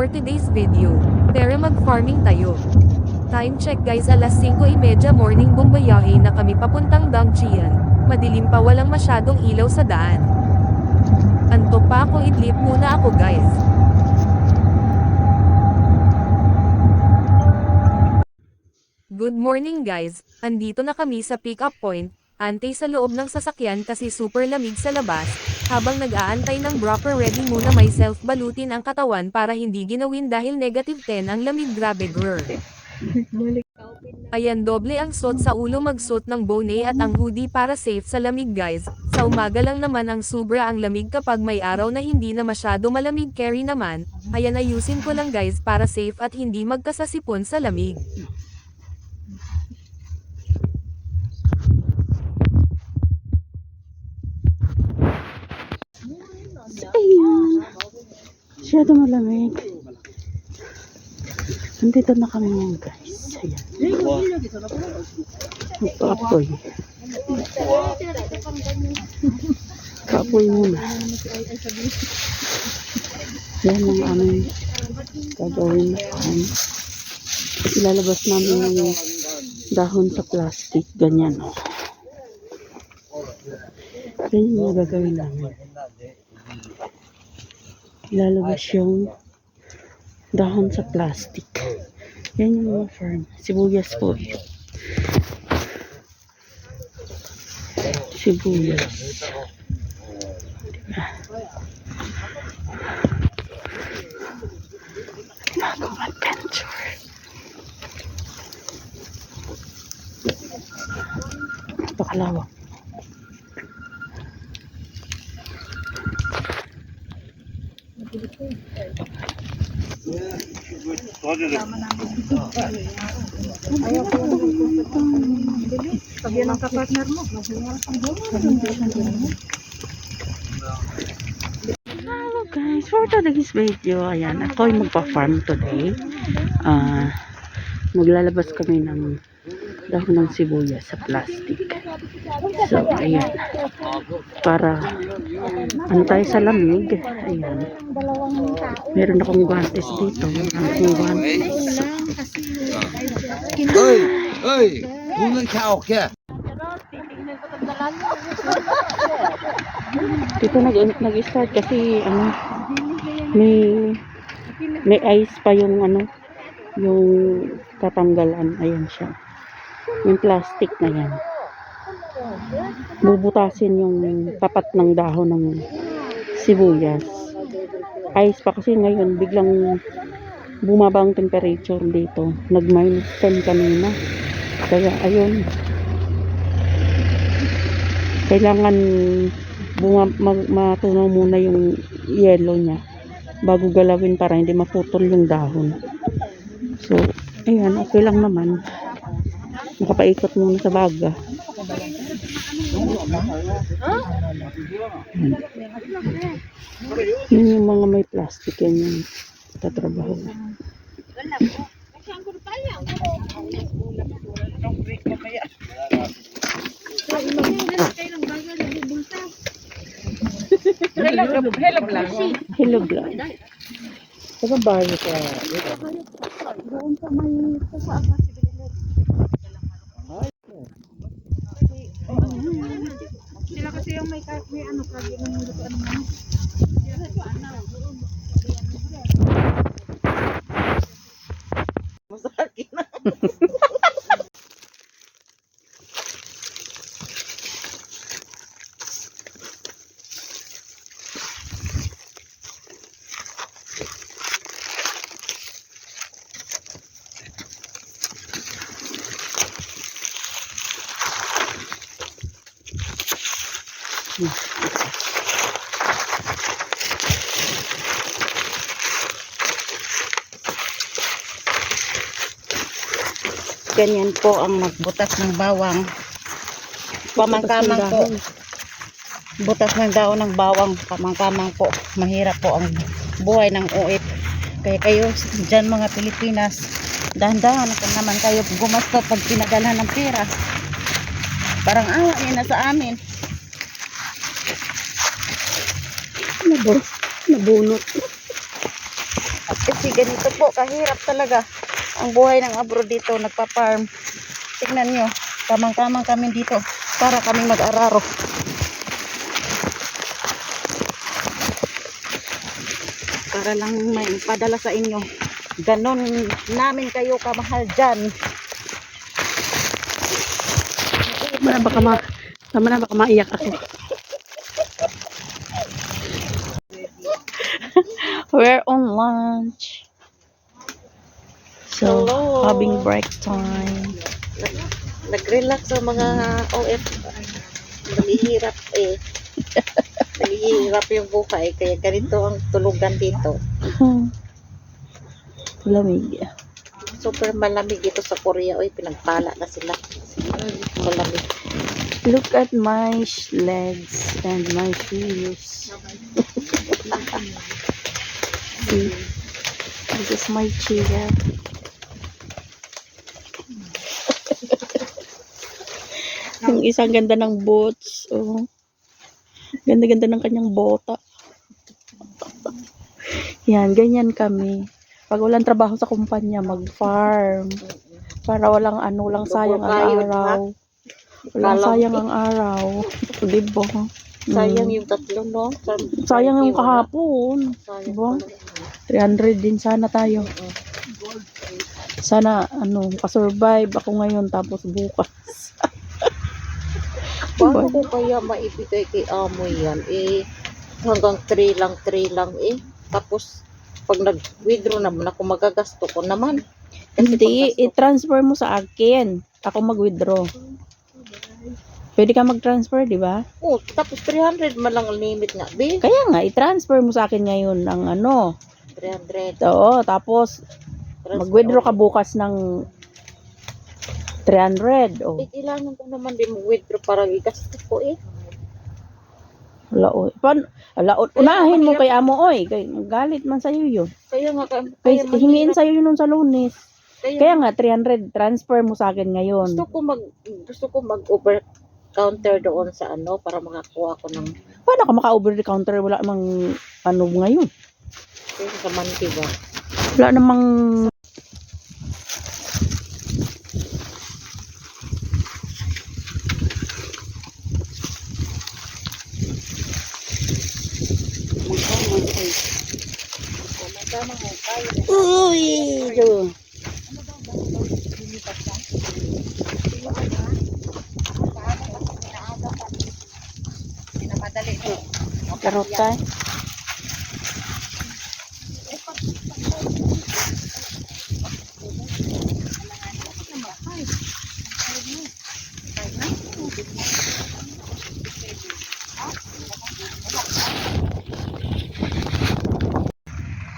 For today's video, tara mag-farming tayo. Time check guys alas 5.30 morning bumbayahe na kami papuntang Dangchian. Madilim pa walang masyadong ilaw sa daan. Antok pa ako idlip muna ako guys. Good morning guys, andito na kami sa pick-up point, antay sa loob ng sasakyan kasi super lamig sa labas, habang nag-aantay ng proper ready muna myself balutin ang katawan para hindi ginawin dahil negative 10 ang lamig grabe grr. Ayan doble ang suot sa ulo magsuot ng bone at ang hoodie para safe sa lamig guys, sa umaga lang naman ang sobra ang lamig kapag may araw na hindi na masyado malamig carry naman, ayan ayusin ko lang guys para safe at hindi magkasasipon sa lamig. Ayan. Masyado malamig. Nandito na kami ngayon guys. Ayan. Magpa-apoy. Pa-apoy muna. Yan ang aming gagawin na pan. Ilalabas namin yung dahon sa plastic. Ganyan. Oh. Ganyan yung gagawin namin. Ilalabas yung dahon sa plastic. Yan yung mga farm. Sibuyas po. Sibuyas. Diba? Bagong adventure. Napakalawak. Hello guys, for today's video, ayan, ako ay magpa-farm today. Ah, maglalabas kami ng dahon ng sibuyas sa plastic. So, ayan. Para, tayo sa lamig, ayan. Meron akong guantes dito. Meron akong guantes. Ơi, muốn lên khao kìa. Dito nag nag-start kasi ano may may ice pa yung ano yung tatanggalan ayan siya yung plastic na yan bubutasin yung tapat ng dahon ng sibuyas ice pa kasi ngayon biglang bumaba ang temperature dito nag minus 10 kanina kaya ayun kailangan bunga, mag, matunaw muna yung yellow niya bago galawin para hindi maputol yung dahon. So, ayan, okay lang naman. Nakapaikot muna sa baga. Yun yung mga may plastic yan yung tatrabaho. Hello, vlog. Saka bayo ka. Doon sa may sa Sila kasi yung may, may ano, kagi ng luto ano Ganyan po ang magbutas ng bawang. Pamangkamang po. Butas ng daon ng bawang. Pamangkamang po. Mahirap po ang buhay ng uip. Kaya kayo dyan mga Pilipinas, dahan-dahan ka naman kayo gumastos pag pinadalhan ng pera. Parang awa niya na sa amin. Nabo, nabunot. Kasi ganito po, kahirap talaga ang buhay ng abroad dito, nagpa-farm. Tignan nyo, tamang-tamang kami dito para kami mag-araro. Para lang may padala sa inyo. Ganon namin kayo kamahal dyan. Tama na baka ma tama na baka maiyak ako. We're on lunch. So, Hello. having break time. nag-relax ang mga OF. Naghihirap eh. Naghihirap yung buhay. Kaya ganito ang tulugan dito. Lamig. Super malamig dito sa Korea. Uy, pinagpala na sila. Malamig. Look at my legs and my shoes. See? This is my chair. Yung isang ganda ng boots. Oh. Ganda-ganda ng kanyang bota. Yan, ganyan kami. Pag walang trabaho sa kumpanya, mag-farm. Para walang ano, walang sayang ang araw. Walang sayang ang araw. Diba? Sayang Mm. yung tatlo, no? Sa- Sayang yung wala. kahapon. Sayang Diba? talaga. 300 din sana tayo. Sana, ano, kasurvive ako ngayon tapos bukas. Paano ko kaya maibigay kay amo yan? Eh, hanggang 3 lang, 3 lang eh. Tapos, pag nag-withdraw naman ako, magagasto ko naman. Kasi Hindi, i-transfer mo sa akin. Ako mag-withdraw. Pwede ka mag-transfer, di ba? Oh, tapos 300 man lang ang limit nga, be. Kaya nga, i-transfer mo sa akin ngayon ng ano. 300. Oo, tapos mag-withdraw ka bukas ng 300. Oh, Eh, kailangan ko naman din mag-withdraw para igasto ko eh. wala o. Pan, wala o. Unahin mo kay amo, oy. Kay, galit man sa'yo yun. Kaya nga, kaya, Kaya, mahirap. sa'yo yun sa lunes. Kaya, Kaya nga, 300, transfer mo sa akin ngayon. gusto ko mag, gusto ko mag-over counter doon sa ano para makakuha ko ng Paano ka maka-over the counter? Wala namang ano ngayon. sa manti ba? Wala namang! Karotay.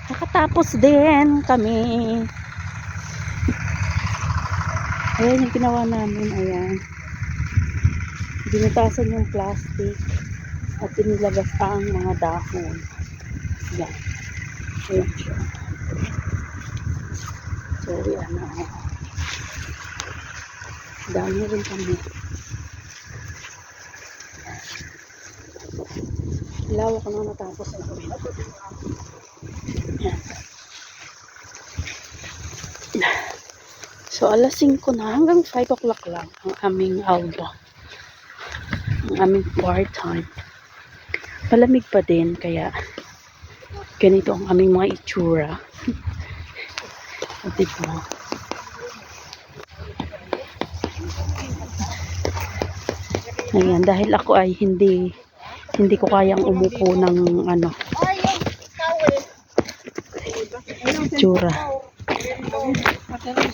Nakatapos din kami. Ayan yung ginawa namin. Ayan. Binutasan yung plastic at inilabas pa ang mga dahon. Yan. Ayan siya. So, yan na. Dami rin kami. Lawak na natapos na kami. Yan. So, alas 5 na hanggang 5 o'clock lang ang aming outdoor. Ang aming part-time. Malamig pa din, kaya ganito ang aming mga itsura. o, diba? Ayan, dahil ako ay hindi hindi ko kayang umupo ng ano itsura. Makati,